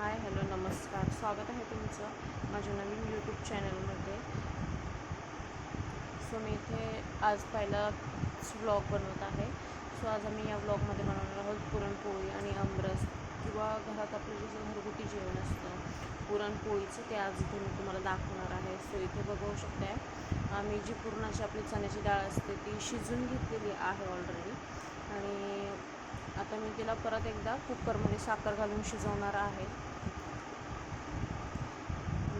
Hi hello नमस्कार. स्वागत आहे तुमचं माझ्या नवीन यूट्यूब चॅनलमध्ये. सो मी इथे आज पहिलाच व्लॉग बनवत आहे. सो आज आम्ही या व्लॉगमध्ये बनवणार आहोत पुरणपोळी आणि आमरस किंवा घरात आपलं जे घरगुती जेवण असतं पुरणपोळीचं ते आज इथे मी तुम्हाला दाखवणार आहे. सो इथे बघू शकताय आम्ही जी पुरणाची आपली चण्याची डाळ असते ती शिजून घेतलेली आहे ऑलरेडी आणि आता मी तिला परत एकदा कुकरमध्ये साखर घालून शिजवणार आहे.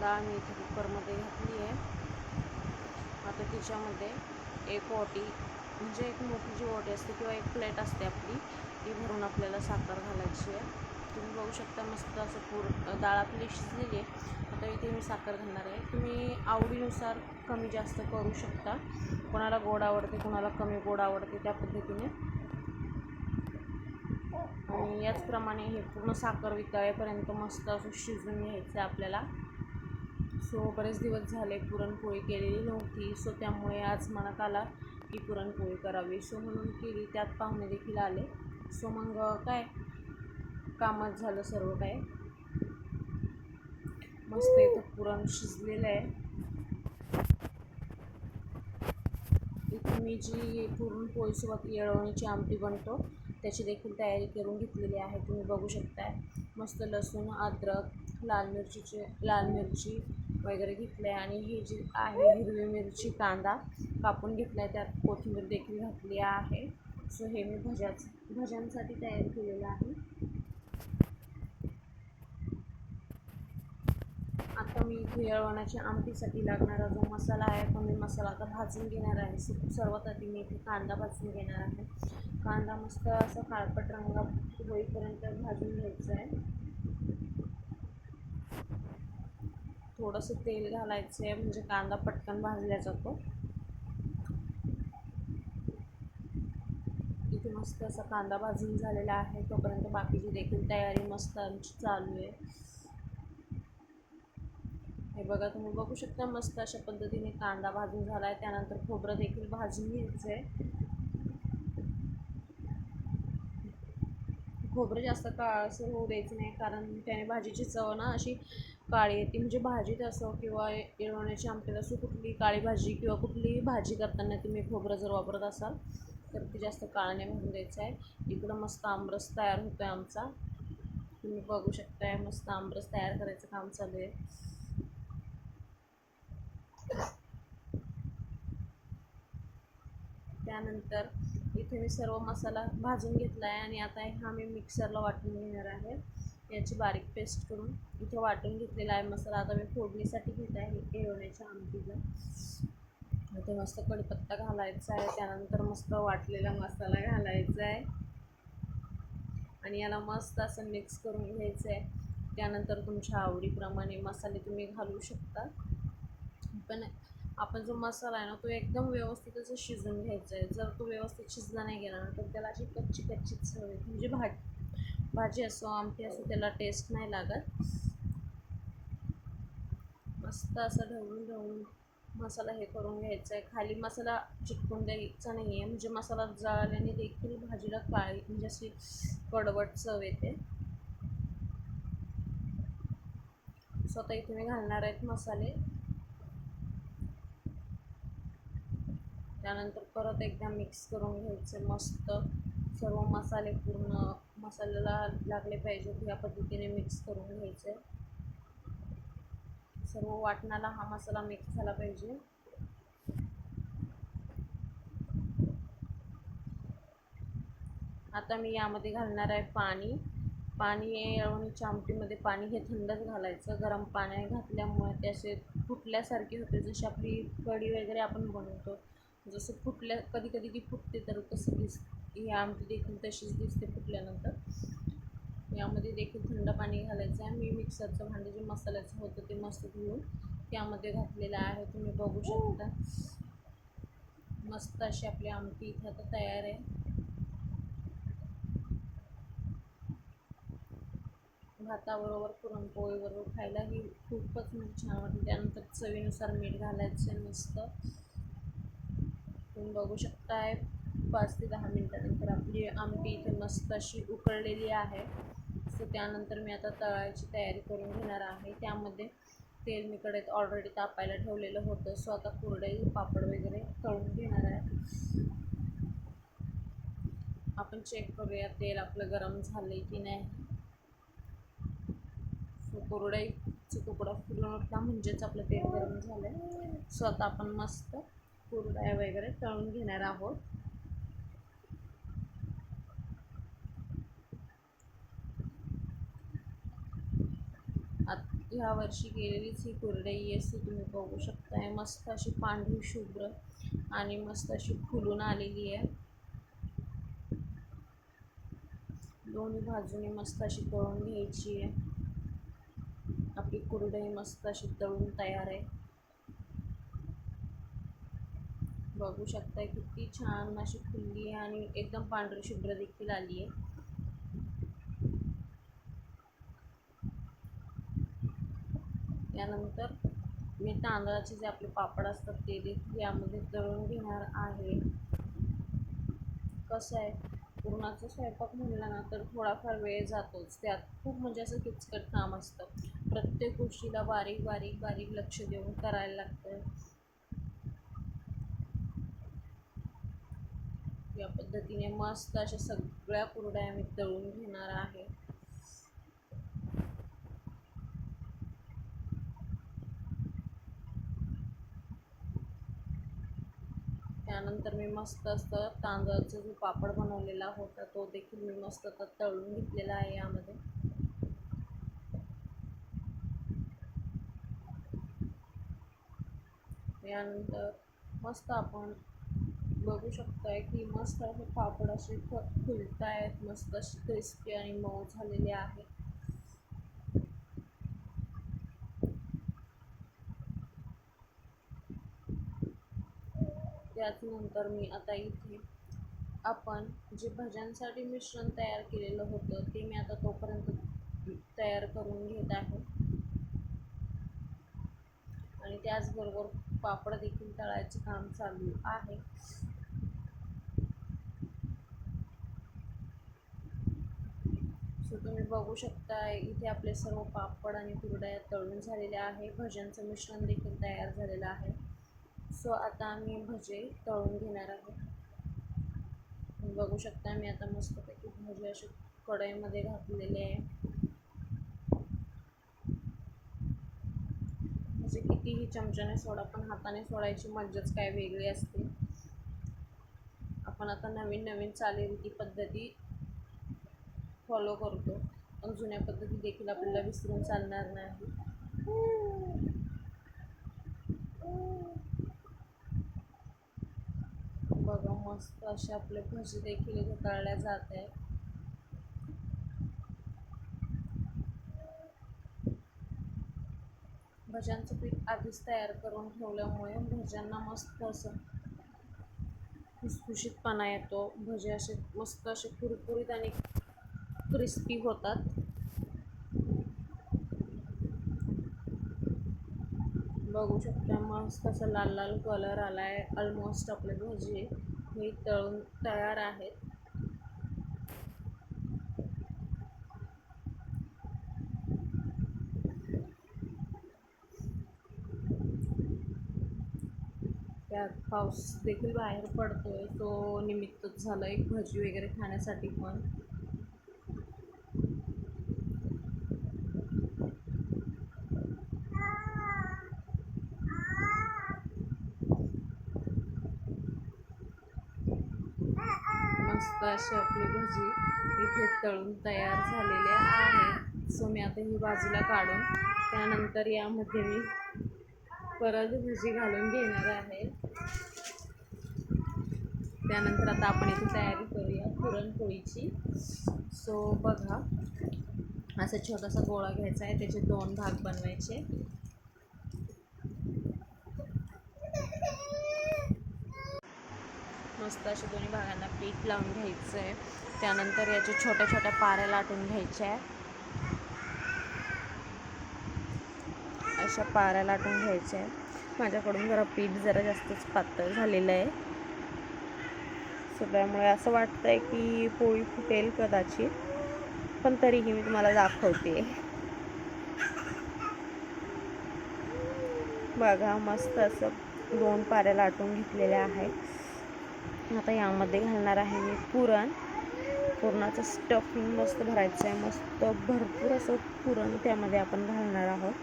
डाळ मी इथे कुकरमध्ये घातली आहे. आता तिच्यामध्ये एक ओटी म्हणजे एक मोठी जी ओटी असते किंवा एक प्लेट असते आपली ती भरून आपल्याला साखर घालायची आहे. तुम्ही बघू शकता मस्त असं पूर डाळ आपली शिजलेली आहे. आता इथे मी साखर घालणार आहे. तुम्ही आवडीनुसार कमी जास्त करू शकता. कोणाला गोड आवडते कोणाला कमी गोड आवडते त्या पद्धतीने. आणि याचप्रमाणे हे पूर्ण साखर वितळेपर्यंत मस्त असं शिजून घ्यायचं आहे आपल्याला. सो बरेच दिवस झाले पुरणपोळी केलेली नव्हती. सो त्यामुळे आज मनात आला की पुरणपोळी करावी. सो म्हणून केली. त्यात पाहुणे देखील आले. सो मग काय? कामात झालं सर्व काय? मस्त इथं पुरण शिजलेलं आहे. इथं मी जी पुरणपोळीसोबत येळवणीची आमटी बनतो त्याची देखील तयारी करून घेतलेली आहे. तुम्ही बघू शकताय. मस्त लसूण अद्रक लाल मिरचीचे लाल मिरची वगैरे घेतलं आहे आणि ही जी आहे हिरवी मिरची कांदा कापून घेतला आहे त्यात कोथिंबीर देखील घातली आहे. सो हे मी भज्याच भज्यांसाठी तयार केलेलं आहे. आता मी इथे येळवण्याच्या आमटीसाठी लागणारा जो मसाला आहे तो मी मसाला आता भाजून घेणार आहे. सर्वात आधी मी इथे कांदा भाजून घेणार आहे. कांदा मस्त असा काळपट रंग होईपर्यंत भाजून घ्यायचा आहे. थोडंसं तेल घालायचं आहे म्हणजे कांदा पटकन भाजला जातो. इथे मस्त असा कांदा भाजून झालेला आहे तोपर्यंत बाकीची देखील तयारी मस्त आमची चालू आहे. हे बघा तुम्ही बघू शकता मस्त अशा पद्धतीने कांदा भाजून झाला आहे त्यानंतर खोबरं देखील भाजून घ्यायचं आहे खोबरं जास्त काळसर होऊ द्यायचं नाही कारण त्याने भाजीची चव ना अशी काळी येते म्हणजे भाजीत असो किंवा येळवण्याची आमटीत असो कुठली काळी भाजी किंवा कुठलीही भाजी करताना तुम्ही खोबरं जर वापरत असाल तर ती जास्त काळाने भरून द्यायचं आहे. इकडं मस्त आमरस तयार होतो आहे आमचा. तुम्ही बघू शकताय मस्त आमरस तयार करायचं काम चालू आहे. त्यानंतर इथे मी सर्व मसाला भाजून घेतला आहे आणि आता हा मी मिक्सरला वाटून घेणार आहे. याची बारीक पेस्ट करून इथे वाटून घेतलेला आहे. मसाला आता मी फोडणीसाठी घेत आहे येवण्याच्या आमटीला. इथे मस्त कडीपत्ता घालायचा आहे. त्यानंतर मस्त वाटलेला मसाला घालायचा आहे. आणि याला मस्त असं मिक्स करून घ्यायचं आहे. त्यानंतर तुमच्या आवडीप्रमाणे मसाले तुम्ही घालू शकता. पण आपण जो मसाला आहे ना तो एकदम व्यवस्थित असं शिजून घ्यायचा आहे. जर तो व्यवस्थित शिजला नाही गेला ना तर त्याला अशी कच्ची कच्ची चव म्हणजे भाज भाजी असो आमटी असो त्याला टेस्ट नाही लागत. मस्त असं ढवळून ढवळून मसाला हे करून घ्यायचा आहे खाली मसाला चिटकून द्यायचा नाही आहे म्हणजे मसाला जाळल्याने देखील भाजीला काळी म्हणजे अशी कडवट चव येते. स्वतः इथे मी घालणार आहेत मसाले. त्यानंतर परत एकदा मिक्स करून घ्यायचं मस्त. सर्व मसाले पूर्ण मसाल्याला लागले पाहिजेत या पद्धतीने मिक्स करून घ्यायचे. सर्व वाटणाला हा मसाला मिक्स झाला पाहिजे. आता मी यामध्ये घालणार आहे पाणी. पाणी येळवणीच्या आमटीमध्ये पाणी हे थंडच घालायचं. गरम पाणी घातल्यामुळे ते असे फुटल्यासारखे होते जशी आपली कढी वगैरे आपण बनवतो. जसं फुटल्या कधी कधी ती फुटते तर तसं दिस ही आमटी देखील तशीच दिसते फुटल्यानंतर. यामध्ये देखील थंड पाणी घालायचं आहे. मी मिक्सरचं भांडं जे मसाल्याचं होतं ते मस्त धुवून त्यामध्ये घातलेलं आहे. तुम्ही बघू शकता. मस्त अशी आपली आमटी इथे आता तयार आहे. भाताबरोबर पुरणपोळीबरोबर खायला ही खूपच म्हणजे छान वाटते. त्यानंतर चवीनुसार मीठ घालायचं आहे मस्त. तुम्ही बघू शकताय पाच ते दहा मिनटानंतर आपली म्हणजे आमटी इथे मस्त अशी उकळलेली आहे. सो त्यानंतर मी आता तळायची तयारी करून घेणार आहे. त्यामध्ये तेल मी कडेत ऑलरेडी तापायला ठेवलेलं होतं. सो आता कुरडई पापड वगैरे तळून घेणार आहे. आपण चेक करूया तेल आपलं गरम झालं की नाही. सो तुकडा फुलून उठला म्हणजेच आपलं तेल गरम झालं आहे सो आता आपण मस्त कुरडया वगैरे तळून घेणार आहोत. ह्या वर्षी केलेलीच ही कुरडई असते तुम्ही बघू शकताय. मस्त अशी पांढरी शुभ्र आणि मस्त अशी फुलून आलेली आहे. दोन्ही बाजूने मस्त अशी तळून घ्यायची आहे. आपली कुरडई मस्त अशी तळून तयार आहे. बघू शकताय. किती छान अशी फुलली आहे आणि एकदम पांढरी शुभ्र देखील आली आहे. त्यानंतर मी तांदळाचे जे आपले पापड असतात ते देखील यामध्ये तळून घेणार आहे. कसं आहे? पुरणाचा स्वयंपाक म्हणला ना तर थोडाफार वेळ जातोच. त्यात खूप म्हणजे असं किचकट काम असतं. प्रत्येक गोष्टीला बारीक बारीक बारीक लक्ष देऊन करायला लागतं. या पद्धतीने मस्त अशा सगळ्या कुरड्या मी तळून घेणार आहे. त्यानंतर मी मस्त असं तांदळाचा जो पापड बनवलेला होता तो देखील मी मस्त आता तळून घेतलेला आहे यामध्ये. यानंतर मस्त आपण बघू शकताय की मस्त असे पापड असे फ फुलत आहेत मस्त असे क्रिस्पी आणि मऊ झालेले आहेत. त्याचनंतर मी आता इथे आपण जे भज्यांसाठी मिश्रण तयार केलेलं होतं ते मी आता तोपर्यंत तयार करून घेत आहे. आणि त्याचबरोबर पापड देखील तळायचे काम चालू आहे. सो तुम्ही बघू शकता इथे आपले सर्व पापड आणि कुरड्या तळून झालेले आहे. भज्यांचं मिश्रण देखील तयार झालेलं आहे. सो आता आम्ही भजे तळून घेणार आहोत. बघू शकता मी आता मस्तपैकी भजे असे कढईमध्ये घातलेले आहे. म्हणजे कितीही चमच्याने सोडा पण हाताने सोडायची मज्जाच काय वेगळी असते. आपण आता नवीन नवीन चालीरीती पद्धती फॉलो करतो. पण जुन्या पद्धती देखील आपल्याला विसरून चालणार नाही. बघा मस्त असे आपले भजी देखील घोटाळल्या जात आहे भज्यांचं पीठ आधीच तयार करून ठेवल्यामुळे भज्यांना मस्त असं खुसखुशीतपणा येतो. भजे असे मस्त असे कुरकुरीत आणि क्रिस्पी होतात. बघू शकता मस्त असा लाल लाल कलर आला आहे ऑलमोस्ट आपले भजी हे तळून तयार आहेत. त्यात पाऊस देखील बाहेर पडतोय. तो निमित्तच झालं एक भजी वगैरे खाण्यासाठी पण. मस्त अशी आपली भजी इथे तळून तयार झालेली आहे. सो मी आता ही बाजूला काढून त्यानंतर यामध्ये मी परत भजी घालून घेणार आहे. त्यानंतर आता आपण इथे तयारी करूया पुरणपोळीची. सो बघा असा छोटासा गोळा घ्यायचा आहे. त्याचे दोन भाग बनवायचे. मस्त असे दोन्ही भागांना पीठ लावून घ्यायचं आहे त्यानंतर याच्या छोट्या छोट्या पाऱ्या लाटून घ्यायच्या. आहे अशा पाऱ्या लाटून घ्यायच्या. आहे माझ्याकडून जरा पीठ जरा जास्तच पातळ झालेलं आहे. सो त्यामुळे असं वाटतं आहे की पोळी फुटेल कदाचित पण तरीही मी तुम्हाला दाखवते. बघा मस्त असं दोन पाऱ्या लाटून घेतलेल्या आहेत. आता यामध्ये घालणार आहे मी पुरण. पुरणाचं स्टफिंग मस्त भरायचं आहे. मस्त भरपूर असं पुरण त्यामध्ये आपण घालणार आहोत.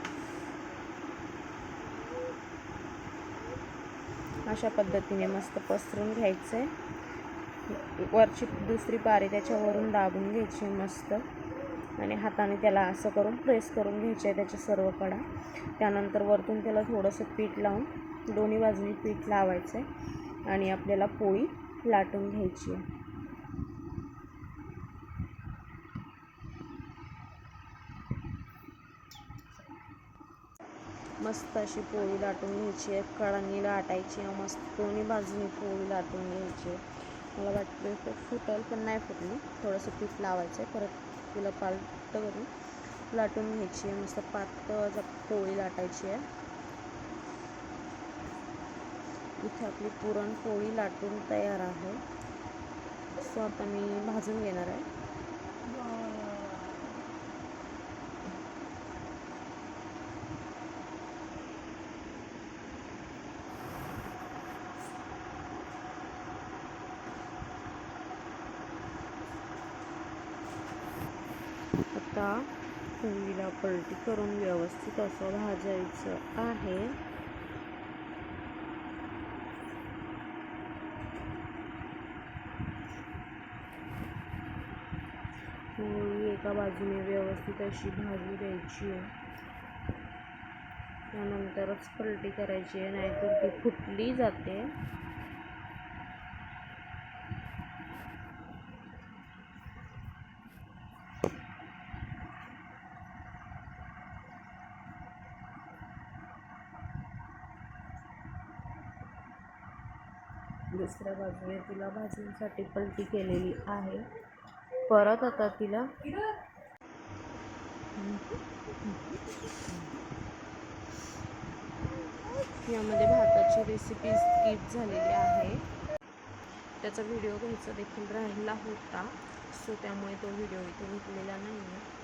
अशा पद्धतीने मस्त पसरून घ्यायचं आहे वरची दुसरी पारी त्याच्यावरून दाबून घ्यायची मस्त. आणि हाताने त्याला असं करून प्रेस करून घ्यायचे आहे त्याच्या सर्व कडा. त्यानंतर वरतून त्याला थोडंसं पीठ लावून दोन्ही बाजूनी पीठ लावायचं आहे आणि आपल्याला पोळी लाटून घ्यायची आहे. मस्त अशी पोळी लाटून घ्यायची आहे. कळांनी लाटायची आहे मस्त. दोन्ही बाजूनी पोळी लाटून घ्यायची आहे. मला वाटतं ते फुटल पण नाही फुटली. थोडंसं पीठ लावायचं आहे परत तिला पालट करून लाटून घ्यायची आहे. मस्त पातळ पोळी लाटायची आहे. इथे आपली पुरणपोळी लाटून तयार आहे. सो आता मी भाजून घेणार आहे. आता पोळीला पलटी करून व्यवस्थित असं भाजायचं आहे पोळी एका बाजूने व्यवस्थित अशी भाजी द्यायची आहे. त्यानंतरच पलटी करायची आहे नाहीतर ती फुटली जाते. दुसऱ्या बाजूने तिला भाजण्यासाठी पलटी केलेली आहे. परत आता तिला यामध्ये भाताची रेसिपी स्किप झालेली आहे. त्याचा व्हिडिओ घ्यायचा देखील राहिला होता. सो त्यामुळे तो व्हिडिओ इथे घेतलेला नाही आहे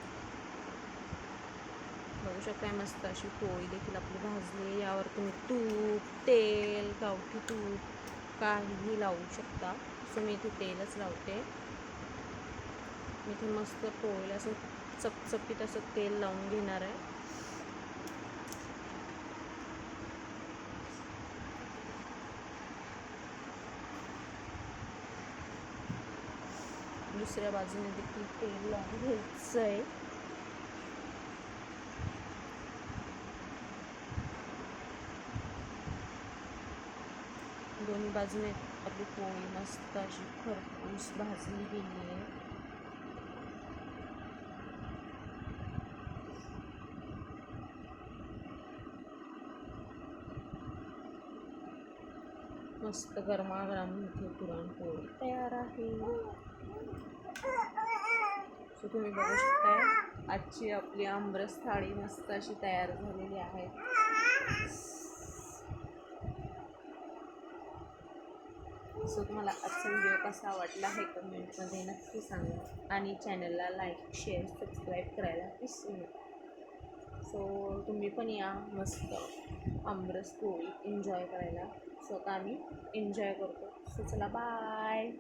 बघू शकता मस्त अशी पोळी देखील आपली भाजली यावर तुम्ही तूप तेल गावठी तूप काहीही लावू शकता. सो मी इथे तेलच लावते. मी इथे मस्त पोळीला असं चपचपीत असं तेल लावून घेणार आहे. दुसऱ्या बाजूने देखील तेल लावून घ्यायचं आहे दोन्ही बाजूने आपली पोळी मस्त अशी खरपूस भाजली गेली आहे. मस्त गरमागरम इथे पुरणपोळी तयार आहे. सो तुम्ही बघू शकता आजची आपली आमरस थाळी मस्त अशी तयार झालेली आहे. सो तुम्हाला आजचा व्हिडिओ कसा वाटला हे कमेंटमध्ये नक्की सांगा आणि चॅनलला लाईक शेअर सबस्क्राईब करायला विसरू नका. सो तुम्ही पण या मस्त. आमरस पोळी. एन्जॉय करायला. सो आता आम्ही एन्जॉय करतो. सो चला बाय